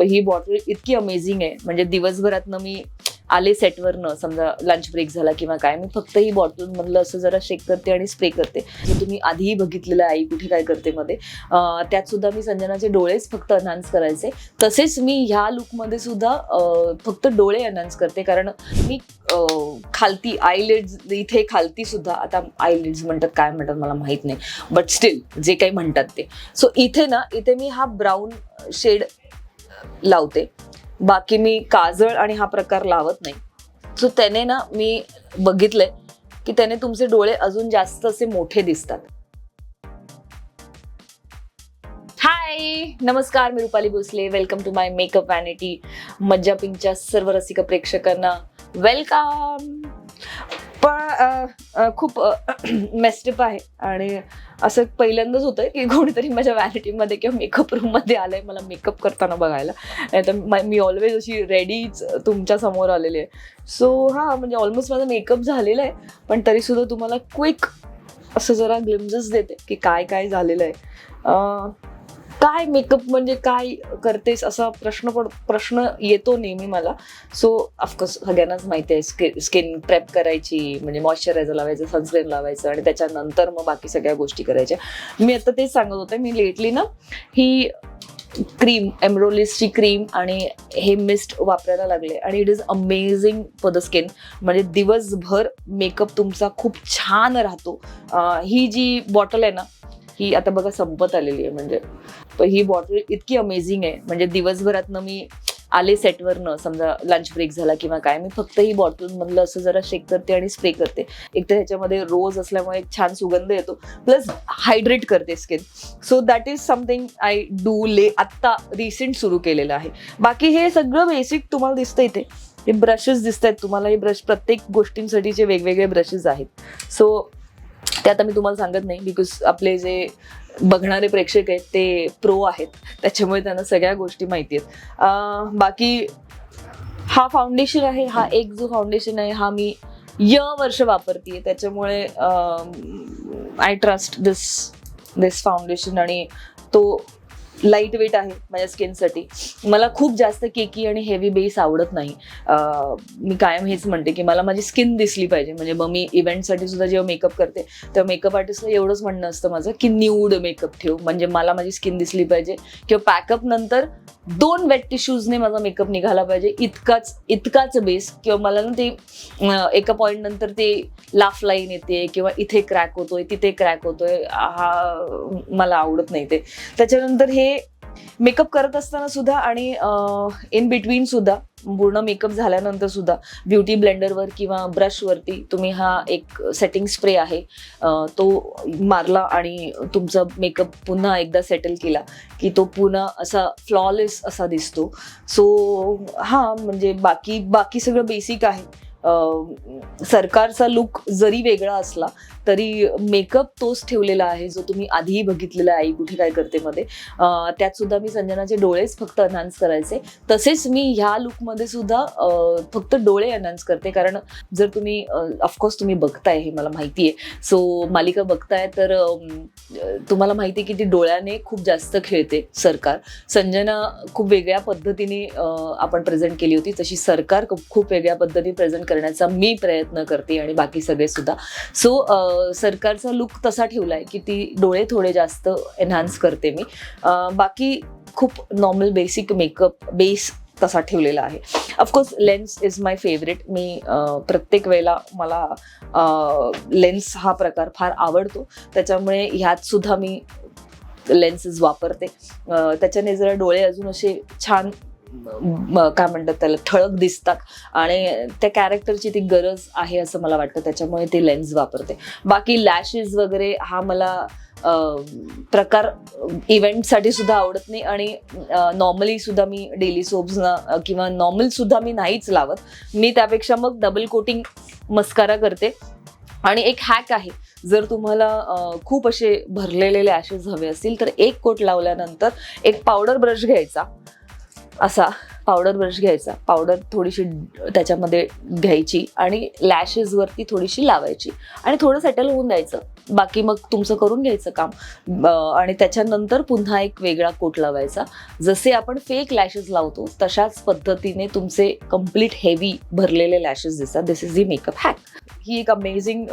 पण ही बॉटल इतकी अमेझिंग आहे. म्हणजे दिवसभरातनं मी आले सेटवरनं समजा लंच ब्रेक झाला किंवा काय मी फक्त ही बॉटल मधलं असं जरा शेक करते आणि स्प्रे करते. तुम्ही आधीही बघितलेलं आई कुठे काय करते मध्ये. त्यात सुद्धा मी संजनाचे डोळेच फक्त अनाउन्स करायचे. तसेच मी ह्या लुकमध्ये सुद्धा फक्त डोळे अनाउन्स करते. कारण मी खालती आयलेड्स इथे खालती सुद्धा आता आयलेड्स म्हणतात काय म्हणतात मला माहीत नाही. बट स्टील जे काही म्हणतात ते. सो इथे ना इथे मी हा ब्राऊन शेड लावते. बाकी मी काजळ आणि हा प्रकार लावत नाही. सो त्याने ना मी बघितलंय की त्याने तुमचे डोळे अजून जास्त असे मोठे दिसतात. हाय नमस्कार मी Rupali Bhosale. Welcome to my makeup vanity मज्जा पिंकच्या सर्व रसिक प्रेक्षकांना वेलकम पण खूप मेस्टअप आहे. आणि असं पहिल्यांदाच होतं की कोणीतरी माझ्या व्हॅनिटीमध्ये किंवा मेकअप रूममध्ये आलंय मला मेकअप करताना बघायला. नाही तर मी ऑलवेज अशी रेडीच तुमच्यासमोर आलेली आहे. सो हां म्हणजे ऑलमोस्ट माझा मेकअप झालेला आहे. पण तरीसुद्धा तुम्हाला क्विक असं जरा ग्लिम्जेस देते की काय काय झालेलं आहे. काय मेकअप म्हणजे काय करतेस असा प्रश्न पड प्रश्न येतो नेहमी मला. सो ऑफकोर्स सगळ्यांनाच माहिती आहे स्किन स्किन प्रेप करायची म्हणजे मॉइश्चरायझर लावायचं सनस्क्रीन लावायचं आणि त्याच्यानंतर मग बाकी सगळ्या गोष्टी करायच्या. मी आता तेच सांगत होते मी लेटली ना ही क्रीम एम्ब्रोलिसची क्रीम आणि हे मिस्ट वापरायला लागले. आणि it is amazing for the skin म्हणजे दिवसभर मेकअप तुमचा खूप छान राहतो. ही जी बॉटल आहे ना ही आता बघा संपत आलेली आहे म्हणजे. पण ही बॉटल इतकी अमेझिंग आहे. म्हणजे दिवसभरातनं मी आले सेटवरनं समजा लंच ब्रेक झाला किंवा काय मी फक्त ही बॉटलमधलं असं जरा शेक करते आणि स्प्रे करते. एक तर ह्याच्यामध्ये रोज असल्यामुळे एक छान सुगंध येतो प्लस हायड्रेट करते skin so that is something I do ले आत्ता रिसेंट सुरू केलेलं आहे. बाकी हे सगळं बेसिक तुम्हाला दिसतं इथे. हे ब्रशेस दिसत आहेत तुम्हाला हे ब्रश प्रत्येक गोष्टींसाठीचे वेगवेगळे ब्रशेस आहेत. सो ते आता मी तुम्हाला सांगत नाही बिकॉज आपले जे बघणारे प्रेक्षक आहेत ते प्रो आहेत. त्याच्यामुळे त्यांना सगळ्या गोष्टी माहिती आहेत. बाकी हा फाउंडेशन आहे हा एक जो फाउंडेशन आहे हा मी य वर्ष वापरते त्याच्यामुळे I trust this this foundation आणि तो लाइट वेट आहे माझ्या स्किनसाठी मला खूप जास्त केकी आणि हेवी बेस आवडत नाही. मी कायम हेच म्हणते की मला माझी स्किन दिसली पाहिजे. म्हणजे मग मी इव्हेंटसाठी सुद्धा जेव्हा मेकअप करते तेव्हा मेकअप आर्टिस्टला एवढंच म्हणणं असतं माझं की न्यूड मेकअप ठेव. म्हणजे मला माझी स्किन दिसली पाहिजे. किंवा पॅकअप नंतर दोन वेट टिश्यूजने माझा मेकअप निघाला पाहिजे. इतकाच इतकाच बेस किंवा मला ना ते एका पॉईंट नंतर ते लाफ लाईन येते किंवा इथे क्रॅक होतोय तिथे क्रॅक होतोय. हा मला आवडत नाही ते. त्याच्यानंतर हे मेकअप करत असताना सुद्धा आणि इन बिटवीन सुद्धा पूर्ण मेकअप झाल्यानंतर सुद्धा ब्युटी ब्लेंडरवर किंवा ब्रशवरती तुम्ही हा एक सेटिंग स्प्रे आहे. तो मारला आणि तुमचा मेकअप पुन्हा एकदा सेटल केला की तो पुन्हा असा फ्लॉलेस असा दिसतो. सो हा म्हणजे बाकी बाकी सगळं बेसिक आहे. सरकारचा लुक जरी वेगळा असला तरी मेकअप तोच ठेवलेला आहे जो तुम्ही आधीही बघितलेला आहे आई कुठे काय करते मध्ये. त्यात सुद्धा मी संजनाचे डोळेच फक्त अनाउन्स करायचे. तसेच मी ह्या लुकमध्ये सुद्धा फक्त डोळे अनाउन्स करते. कारण जर तुम्ही ऑफकोर्स तुम्ही बघताय हे मला माहिती आहे. सो मालिका बघताय तर तुम्हाला माहिती आहे की ती डोळ्याने खूप जास्त खेळते सरकार. संजना खूप वेगळ्या पद्धतीने आपण प्रेझेंट केली होती. तशी सरकार खूप खूप वेगळ्या पद्धतीने प्रेझेंट करण्याचा मी प्रयत्न करते आणि बाकी सगळे सुद्धा. सो सरकारचा लुक तसा ठेवलाय की ती डोळे थोडे जास्त एन्हान्स करते मी. बाकी खूप नॉर्मल बेसिक मेकअप बेस तसा ठेवलेला आहे. Of course lens is my favourite मी प्रत्येक वेळेला मला लेन्स हा प्रकार फार आवडतो. त्याच्यामुळे ह्यात सुद्धा मी लेन्सेस वापरते. त्याच्याने जरा डोळे अजून असे छान काय म्हणतात त्याला ठळक दिसतात. आणि त्या कॅरेक्टरची ती गरज आहे असं मला वाटतं त्याच्यामुळे ते लेन्स वापरते. बाकी लॅशेस वगैरे हा मला प्रकार इव्हेंटसाठी सुद्धा आवडत नाही. आणि नॉर्मली सुद्धा मी डेली सोप्सना किंवा नॉर्मल सुद्धा मी नाहीच लावत. मी त्यापेक्षा मग डबल कोटिंग मस्कारा करते. आणि एक हॅक आहे जर तुम्हाला खूप असे भरलेले लॅशेस हवे असतील तर एक कोट लावल्यानंतर एक पावडर ब्रश घ्यायचा. असा पावडर ब्रश घ्यायचा. पावडर थोडीशी त्याच्यामध्ये घ्यायची आणि लॅशेसवरती थोडीशी लावायची. आणि थोडं सेटल होऊन द्यायचं. बाकी मग तुमचं करून घ्यायचं काम. आणि त्याच्यानंतर पुन्हा एक वेगळा कोट लावायचा. जसे आपण फेक लॅशेस लावतो तशाच पद्धतीने तुमचे कंप्लीट हेवी भरलेले लॅशेस दिसतात. This is the makeup hack ही एक अमेझिंग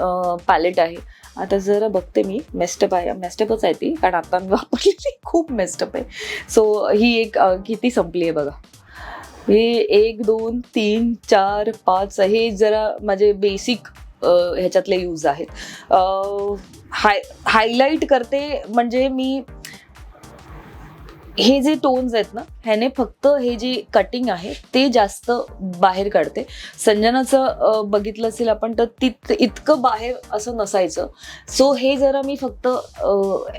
पॅलेट आहे. आता जरा बघते मी मेस्टअप आहे. मेस्टअपच आहे ती. कारण आता मी वापरलेली खूप मेस्टअप आहे. सो ही एक किती संपली आहे बघा. हे एक दोन तीन चार पाच हे जरा माझे बेसिक ह्याच्यातले यूज आहेत. हाय हायलाईट करते म्हणजे मी हे जे टोन्स आहेत ना ह्याने फक्त हे जे कटिंग आहे ते जास्त बाहेर काढते. संजनाचं बघितलं असेल आपण तर तित इतकं बाहेर असं नसायचं. सो हे जरा मी फक्त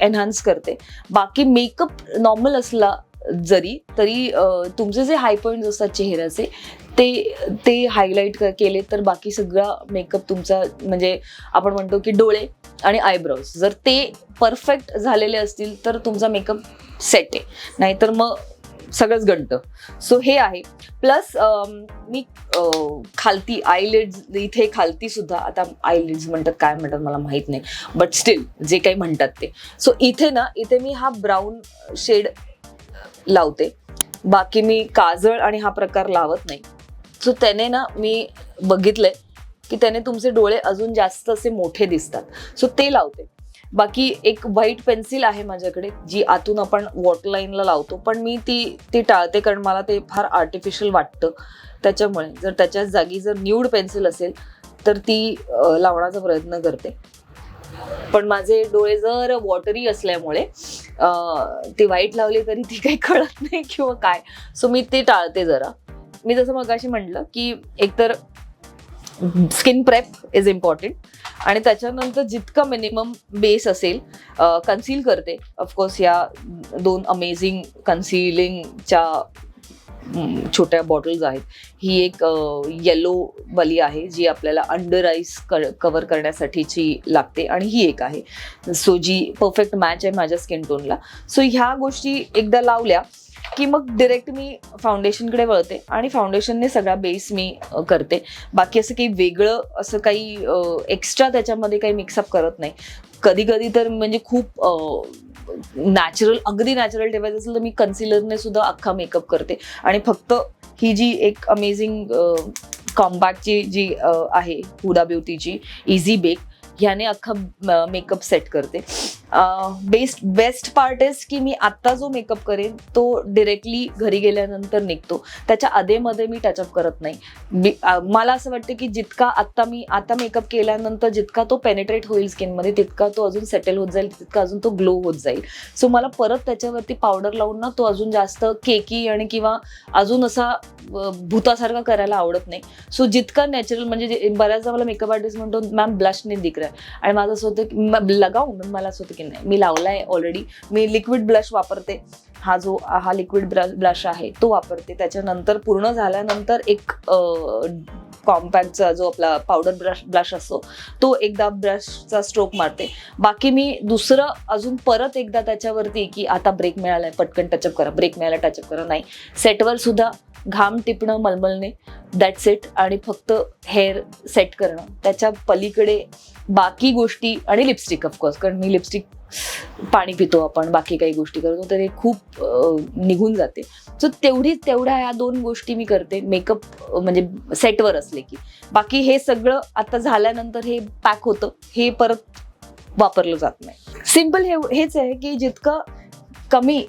एनहान्स करते. बाकी मेकअप नॉर्मल असला जरी तरी तुमचे जे हाय पॉईंट असतात चेहऱ्याचे ते ते हायलाईट केले तर बाकी सगळा मेकअप तुमचा म्हणजे आपण म्हणतो की डोळे आणि आयब्रोज जर ते परफेक्ट झालेले असतील तर तुमचा मेकअप सेट आहे. नाहीतर मग सगळंच गणतं सो हे आहे. प्लस मी खालती आयलेड्स इथे खालती सुद्धा आता आयलेड्स म्हणतात काय म्हणतात मला माहीत नाही. बट स्टील जे काही म्हणतात ते. सो इथे ना इथे मी हा ब्राऊन शेड लावते. बाकी मी काजळ आणि हा प्रकार लावत नाही. सो त्याने ना मी बघितलंय की त्याने तुमचे डोळे अजून जास्त असे मोठे दिसतात. सो ते लावते. बाकी एक व्हाईट पेन्सिल आहे माझ्याकडे जी आतून आपण वॉटरलाईनला लावतो. पण मी ती ती टाळते कारण मला ते फार आर्टिफिशियल वाटतं. त्याच्यामुळे जर त्याच्या जागी जर न्यूड पेन्सिल असेल तर ती लावण्याचा प्रयत्न करते. पण माझे डोळे जर वॉटरी असल्यामुळे ती वाईट लावली तरी ती काही कळत नाही किंवा काय. सो मी ते टाळते जरा. मी जसं मगाशी म्हटलं की एकतर स्किन प्रेप इज इम्पॉर्टंट आणि त्याच्यानंतर जितकं मिनिमम बेस असेल कन्सील करते. ऑफकोर्स या दोन अमेझिंग कन्सिलिंगच्या छोट्या बॉटल्स आहेत. ही एक येलो वाली आहे जी आपल्याला अंडर आईस कवर करण्यासाठीची लागते आणि ही एक आहे. सो जी परफेक्ट मॅच आहे माझ्या स्किन टोनला सो ह्या गोष्टी एकदा लावल्या की मग डिरेक्ट मी फाउंडेशनकडे वळते आणि फाउंडेशनने सगळा बेस मी करते. बाकी असं काही वेगळं असं काही एक्स्ट्रा त्याच्यामध्ये काही मिक्सअप करत नाही. कधी कधी तर म्हणजे खूप नॅचरल अगदी नॅचरल ठेवायचं असेल तर मी कन्सिलरने सुद्धा अख्खा मेकअप करते. आणि फक्त ही जी एक अमेझिंग कॉम्पॅक्टची जी आहे हुडा ब्युटीची इझी बेक ह्याने अख्खा मेकअप सेट करते. बेस्ट बेस्ट पार्ट इज की मी आत्ता जो मेकअप करेन तो डिरेक्टली घरी गेल्यानंतर निघतो. त्याच्या आधेमध्ये मी टचअप करत नाही. मला असं वाटतं की जितका आत्ता मी आता मेकअप केल्यानंतर जितका तो पेनेट्रेट होईल स्किनमध्ये तितका तो अजून सेटल होत जाईल तितका अजून तो ग्लो होत जाईल. सो मला परत त्याच्यावरती पावडर लावून ना तो अजून जास्त केकी आणि किंवा अजून असा भूतासारखा करायला आवडत नाही. सो जितका नॅचरल म्हणजे बऱ्याचदा मला मेकअप आर्टिस्ट म्हणतो मॅम ब्लशने दिख रहा आहे आणि माझं असं होतं की लगाऊ मला असं होतं की नाही. मी लावलाय ऑलरेडी मी लिक्विड ब्लश वापरते. हा जो हा लिक्विड ब्लश आहे तो वापरते. त्याच्यानंतर पूर्ण झाल्यानंतर एक कॉम्पॅक्टचा जो आपला पावडर ब्रश ब्लश असतो तो एकदा ब्रशचा स्ट्रोक मारते. बाकी मी दुसरं अजून परत एकदा त्याच्यावरती की आता ब्रेक मिळालाय पटकन टचअप करा. ब्रेक मिळाला टचअप करा. नाही. सेटवर सुद्धा घाम टिपणं मलमलने दॅट्स इट आणि फक्त हेअर सेट करणं. त्याच्या पलीकडे बाकी गोष्टी आणि लिपस्टिक ऑफकोर्स कारण मी लिपस्टिक पाणी पितो आपण बाकी काही गोष्टी करतो तर हे खूप निघून जाते. सो तेवढी तेवढ्या या दोन गोष्टी मी करते. मेकअप म्हणजे सेटवर असले की. बाकी हे सगळं आता झाल्यानंतर हे पॅक होतं. हे परत वापरलं जात नाही. सिंपल हे हेच आहे की जितकं कमी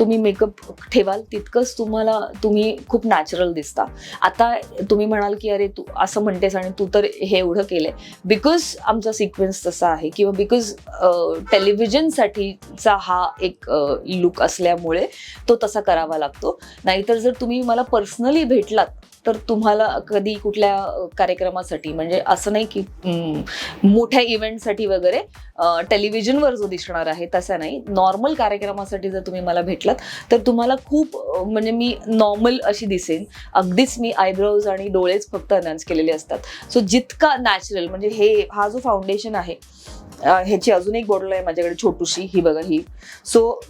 तुम्ही मेकअप ठेवाल तितकंच तुम्हाला तुम्ही खूप नॅचरल दिसता. आता तुम्ही म्हणाल की अरे तू असं म्हणतेस आणि तू तर हे एवढं केलंय. बिकॉज आमचा सिक्वेन्स तसा आहे किंवा बिकॉज टेलिव्हिजनसाठीचा हा एक लुक असल्यामुळे तो तसा करावा लागतो. नाहीतर जर तुम्ही मला पर्सनली भेटलात तर तुम्हाला कधी कुठल्या कार्यक्रमासाठी म्हणजे असं नाही की मोठ्या इव्हेंटसाठी वगैरे टेलिव्हिजनवर जो दिसणार आहे तसा नाही. नॉर्मल कार्यक्रमासाठी जर तुम्ही मला भेटलात तर तुम्हाला खूप म्हणजे मी नॉर्मल अशी दिसेन. अगदीच मी आयब्रोज आणि डोळेच फक्त अनाउन्स केलेले असतात. सो जितका नॅचरल म्हणजे हे हा जो फाउंडेशन आहे ह्याची अजून एक बॉटल आहे माझ्याकडे छोटूशी ही बघा ही. सो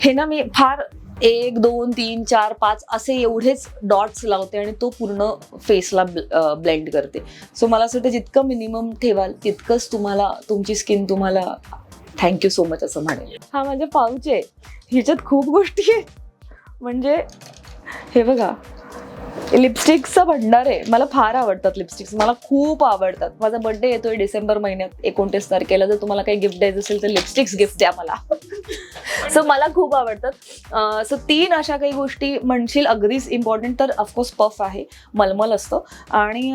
हे ना मी फार एक दोन तीन चार पाच असे एवढेच डॉट्स लावते आणि तो पूर्ण फेसला ब्लेंड करते. सो मला असं वाटतं जितकं मिनिमम ठेवाल तितकंच तुम्हाला तुमची स्किन तुम्हाला थँक्यू सो मच असं म्हणेल. हा माझा पाऊच आहे. ह्याच्यात खूप गोष्टी आहेत. म्हणजे हे बघा. लिपस्टिकचं भंडार आहे. मला फार आवडतात लिपस्टिक्स मला खूप आवडतात. माझा बर्थडे येतोय डिसेंबर महिन्यात एकोणतीस तारखेला. जर तुम्हाला काही गिफ्ट द्यायचं असेल तर लिपस्टिक्स गिफ्ट द्या मला. सो मला खूप आवडतात. सो तीन अशा काही गोष्टी म्हणशील अगदीच इम्पॉर्टंट तर ऑफकोर्स पफ आहे. मलमल असतं. आणि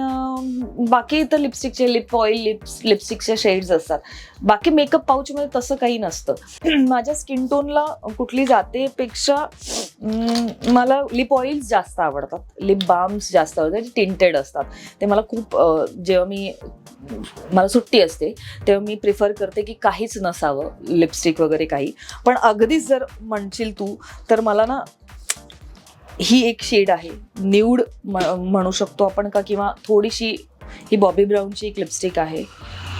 बाकी इतर लिपस्टिकचे लिप ऑइल लिप्स लिपस्टिकचे शेड्स असतात. बाकी मेकअप पाऊचमध्ये तसं काही नसतं. माझ्या स्किन टोनला कुठली जातेपेक्षा मला लिप ऑइल्स जास्त आवडतात. लिप बाम्स जास्त होते जे टिंटेड असतात. ते मला खूप जेव्हा मी मला सुट्टी असते तेव्हा मी प्रिफर करते की काहीच नसावं लिपस्टिक वगैरे काही. पण अगदीच जर म्हणशील तू तर मला ना ही एक शेड आहे. न्यूड म्हणू शकतो आपण का? किंवा थोडीशी ही बॉबी ब्राऊनची एक लिपस्टिक आहे.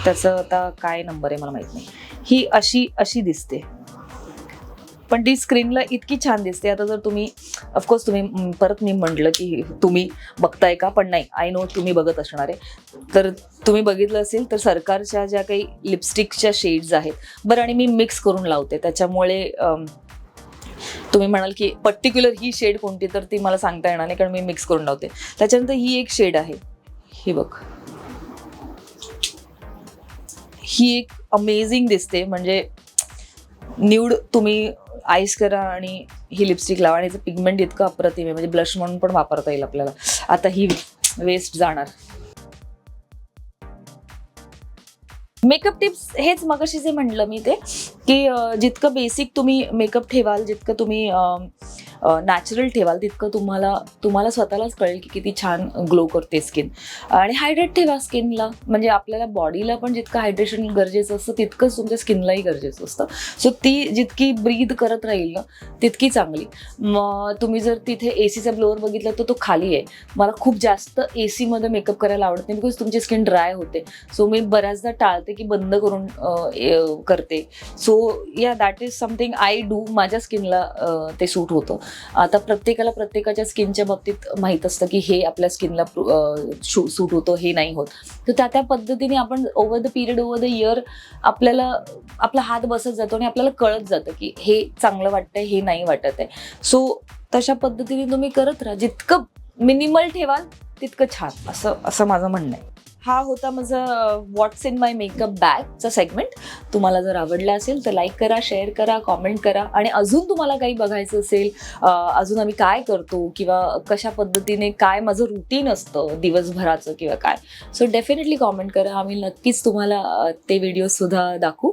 त्याचं आता काय नंबर आहे मला माहीत नाही. ही अशी अशी दिसते. पण ती स्क्रीनला इतकी छान दिसते. आता जर तुम्ही ऑफकोर्स तुम्ही परत मी म्हटलं की तुम्ही बघताय का? पण नाही आय नो तुम्ही बघत असणार आहे. तर तुम्ही बघितलं असेल तर सरकारच्या ज्या काही लिपस्टिकच्या शेड्स आहेत बरं आणि मी मिक्स करून लावते. त्याच्यामुळे तुम्ही म्हणाल की पर्टिक्युलर ही शेड कोणती तर ती मला सांगता येणार नाही कारण मी मिक्स करून लावते. त्याच्यानंतर ही एक शेड आहे. ही बघ. ही एक अमेझिंग दिसते. म्हणजे न्यूड तुम्ही आईस करा आणि ही लिपस्टिक लावा आणि पिगमेंट इतकं अप्रतिम आहे. म्हणजे ब्लश म्हणून पण वापरता येईल आपल्याला. आता ही वेस्ट जाणार. मेकअप टिप्स हेच मगाशी जे म्हणलं मी ते की जितकं बेसिक तुम्ही मेकअप ठेवाल जितकं तुम्ही नॅचरल ठेवाल तितकं तुम्हाला तुम्हाला स्वतःलाच कळेल की किती छान ग्लो करते स्किन आणि हायड्रेट ठेवा स्किनला म्हणजे आपल्याला बॉडीला पण जितकं हायड्रेशन गरजेचं असतं तितकंच तुमच्या स्किनलाही गरजेचं असतं. सो ती जितकी ब्रीद करत राहील ना तितकी चांगली. मग तुम्ही जर तिथे ए सीचा ब्लोअर बघितला तर तो खाली आहे. मला खूप जास्त ए सीमध्ये मेकअप करायला आवडत नाही बिकॉज तुमची स्किन ड्राय होते. सो मी बऱ्याचदा टाळते की बंद करून करते. सो या that is something I do माझ्या स्किनला ते सूट होतं. आता प्रत्येकाला प्रत्येकाच्या स्किनच्या बाबतीत माहीत असतं की हे आपल्या स्किनला सूट होतं हे नाही होत. तर त्या त्या पद्धतीने आपण over the period over the year आपल्याला आपला हात बसत जातो आणि आपल्याला कळत जातं की हे चांगलं वाटतंय हे नाही वाटत आहे. सो तशा पद्धतीने तुम्ही करत राहा. जितकं मिनिमल ठेवाल तितकं छान. असं असं माझं म्हणणं आहे. हा होता माझं व्हॉट्स इन माय मेकअप बॅगचा सेगमेंट तुम्हाला जर आवडला असेल तर लाईक करा शेअर करा कॉमेंट करा. आणि अजून तुम्हाला काही बघायचं असेल अजून आम्ही काय करतो किंवा कशा पद्धतीने काय माझं रुटीन असतं दिवसभराचं किंवा काय. सो डेफिनेटली कॉमेंट करा. आम्ही नक्कीच तुम्हाला ते व्हिडिओसुद्धा दाखवू.